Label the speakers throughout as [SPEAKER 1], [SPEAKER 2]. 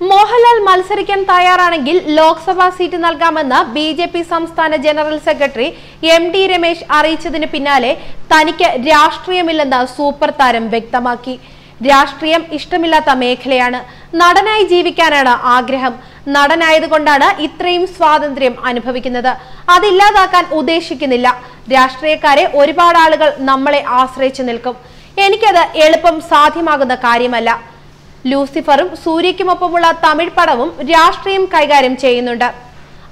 [SPEAKER 1] മോഹൻലാൽ മത്സരിക്കാൻ തയ്യാറാണെങ്കിൽ ലോക്സഭാ സീറ്റ് നൽകാമെന്ന് ബി ജെ പി സംസ്ഥാന general secretary M D Ramesh അറിയിച്ചതിന് പിന്നാലെ തനിക്ക് രാഷ്ട്രീയമില്ലെന്ന് സൂപ്പർ താരം വ്യക്തമാക്കി. രാഷ്ട്രീയം ഇഷ്ടമില്ലാത്ത മേഖലയാണ്. നടനായി ജീവിക്കാനാണ് ആഗ്രഹം. നടനായതുകൊണ്ടാണ് ഇത്രയും സ്വാതന്ത്ര്യം അനുഭവിക്കുന്നത്. അതില്ലാതാക്കാൻ ഉദ്ദേശിക്കുന്നില്ല. രാഷ്ട്രീയക്കാരെ ഒരുപാട് ആളുകൾ നമ്മളെ ആശ്രയിച്ചു നിൽക്കും. എനിക്കത് എളുപ്പം സാധ്യമാകുന്ന കാര്യമല്ല. ലൂസിഫറും സൂര്യയ്ക്കുമൊപ്പമുള്ള തമിഴ് പടവും രാഷ്ട്രീയം കൈകാര്യം ചെയ്യുന്നുണ്ട്.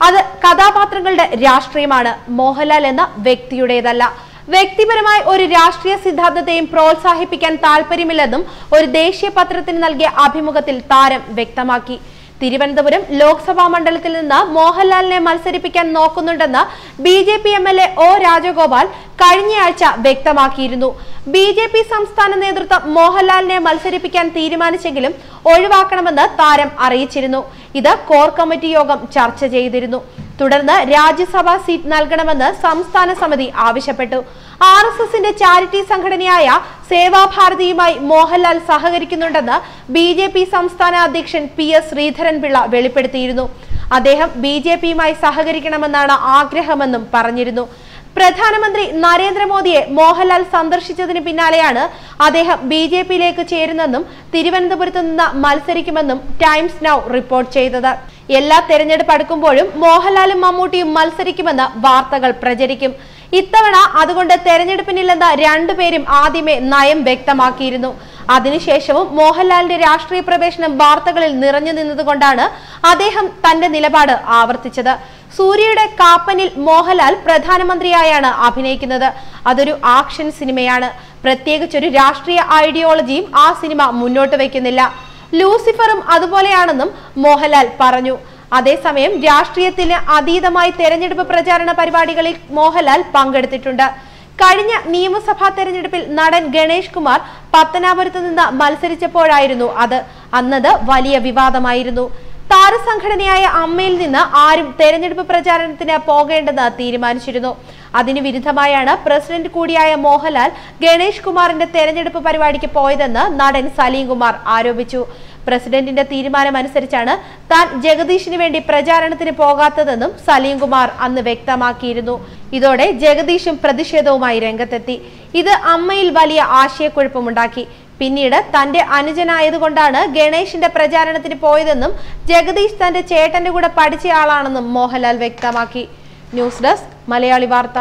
[SPEAKER 1] അത് കഥാപാത്രങ്ങളുടെ രാഷ്ട്രീയമാണ്. മോഹൻലാൽ എന്ന വ്യക്തിയുടേതല്ല. വ്യക്തിപരമായി ഒരു രാഷ്ട്രീയ സിദ്ധാന്തത്തെയും പ്രോത്സാഹിപ്പിക്കാൻ താല്പര്യമില്ലെന്നും ഒരു ദേശീയ പത്രത്തിന് നൽകിയ അഭിമുഖത്തിൽ താരം വ്യക്തമാക്കി. തിരുവനന്തപുരം ലോക്സഭാ മണ്ഡലത്തിൽ നിന്ന് മോഹൻലാലിനെ മത്സരിപ്പിക്കാൻ നോക്കുന്നുണ്ടെന്ന് B J P M L A O Rajagopal കഴിഞ്ഞയാഴ്ച വ്യക്തമാക്കിയിരുന്നു. ബി ജെ പി സംസ്ഥാന നേതൃത്വം മോഹൻലാലിനെ മത്സരിപ്പിക്കാൻ തീരുമാനിച്ചെങ്കിലും ഒഴിവാക്കണമെന്ന് താരം അറിയിച്ചിരുന്നു. ഇത് കോർ കമ്മിറ്റി യോഗം ചർച്ച ചെയ്തിരുന്നു. തുടർന്ന് രാജ്യസഭാ സീറ്റ് നൽകണമെന്ന് സംസ്ഥാന സമിതി ആവശ്യപ്പെട്ടു. ആർ എസ് എസിന്റെ ചാരിറ്റി സംഘടനയായ സേവാഭാരതിയുമായി മോഹൻലാൽ സഹകരിക്കുന്നുണ്ടെന്ന് ബി ജെ പി സംസ്ഥാന അധ്യക്ഷൻ പി എസ് ശ്രീധരൻപിള്ള വെളിപ്പെടുത്തിയിരുന്നു. അദ്ദേഹം ബി ജെ പിയുമായി സഹകരിക്കണമെന്നാണ് ആഗ്രഹമെന്നും പറഞ്ഞിരുന്നു. പ്രധാനമന്ത്രി നരേന്ദ്രമോദിയെ മോഹൻലാൽ സന്ദർശിച്ചതിന് പിന്നാലെയാണ് അദ്ദേഹം ബി ജെ പിയിലേക്ക് ചേരുന്നെന്നും തിരുവനന്തപുരത്ത് നിന്ന് മത്സരിക്കുമെന്നും ടൈംസ് നൌ റിപ്പോർട്ട് ചെയ്തത്. എല്ലാ തെരഞ്ഞെടുപ്പ് അടുക്കുമ്പോഴും മോഹൻലാലും മമ്മൂട്ടിയും മത്സരിക്കുമെന്ന് വാർത്തകൾ പ്രചരിക്കും. ഇത്തവണ അതുകൊണ്ട് തെരഞ്ഞെടുപ്പിനില്ലെന്ന് രണ്ടുപേരും ആദ്യമേ നയം വ്യക്തമാക്കിയിരുന്നു. അതിനുശേഷവും മോഹൻലാലിന്റെ രാഷ്ട്രീയ പ്രവേശനം വാർത്തകളിൽ നിറഞ്ഞു നിന്നതുകൊണ്ടാണ് അദ്ദേഹം തന്റെ നിലപാട് ആവർത്തിച്ചത്. സൂര്യയുടെ കാപ്പനിൽ മോഹൻലാൽ പ്രധാനമന്ത്രിയായാണ് അഭിനയിക്കുന്നത്. അതൊരു ആക്ഷൻ സിനിമയാണ്. പ്രത്യേകിച്ചൊരു രാഷ്ട്രീയ ഐഡിയോളജിയും ആ സിനിമ മുന്നോട്ട് വയ്ക്കുന്നില്ല. ലൂസിഫറും അതുപോലെയാണെന്നും മോഹൻലാൽ പറഞ്ഞു. അതേസമയം രാഷ്ട്രീയത്തിന് അതീതമായി തെരഞ്ഞെടുപ്പ് പ്രചാരണ പരിപാടികളിൽ മോഹൻലാൽ പങ്കെടുത്തിട്ടുണ്ട്. കഴിഞ്ഞ നിയമസഭാ തെരഞ്ഞെടുപ്പിൽ നടൻ ഗണേഷ് കുമാർ പത്തനാപുരത്ത് നിന്ന് മത്സരിച്ചപ്പോഴായിരുന്നു അത്. അന്നത് വലിയ വിവാദമായിരുന്നു. താരസംഘടനയായ അമ്മയിൽ നിന്ന് ആരും തെരഞ്ഞെടുപ്പ് പ്രചാരണത്തിന് പോകേണ്ടെന്ന് തീരുമാനിച്ചിരുന്നു. അതിന് വിരുദ്ധമായാണ് പ്രസിഡന്റ് കൂടിയായ മോഹൻലാൽ ഗണേഷ് കുമാറിന്റെ തെരഞ്ഞെടുപ്പ് പരിപാടിക്ക് പോയതെന്ന് നടൻ സലീം കുമാർ ആരോപിച്ചു. പ്രസിഡന്റിന്റെ തീരുമാനമനുസരിച്ചാണ് താൻ ജഗദീഷിന് വേണ്ടി പ്രചാരണത്തിന് പോകാത്തതെന്നും സലീം കുമാർ അന്ന് വ്യക്തമാക്കിയിരുന്നു. ഇതോടെ ജഗദീഷും പ്രതിഷേധവുമായി രംഗത്തെത്തി. ഇത് അമ്മയിൽ വലിയ ആശയക്കുഴപ്പമുണ്ടാക്കി. പിന്നീട് തന്റെ അനുജനായതുകൊണ്ടാണ് ഗണേഷിന്റെ പ്രചാരണത്തിന് പോയതെന്നും ജഗദീഷ് തന്റെ ചേട്ടന്റെ കൂടെ പഠിച്ചയാളാണെന്നും മോഹൻലാൽ വ്യക്തമാക്കി. ന്യൂസ് ഡെസ്ക് മലയാളി വാർത്ത.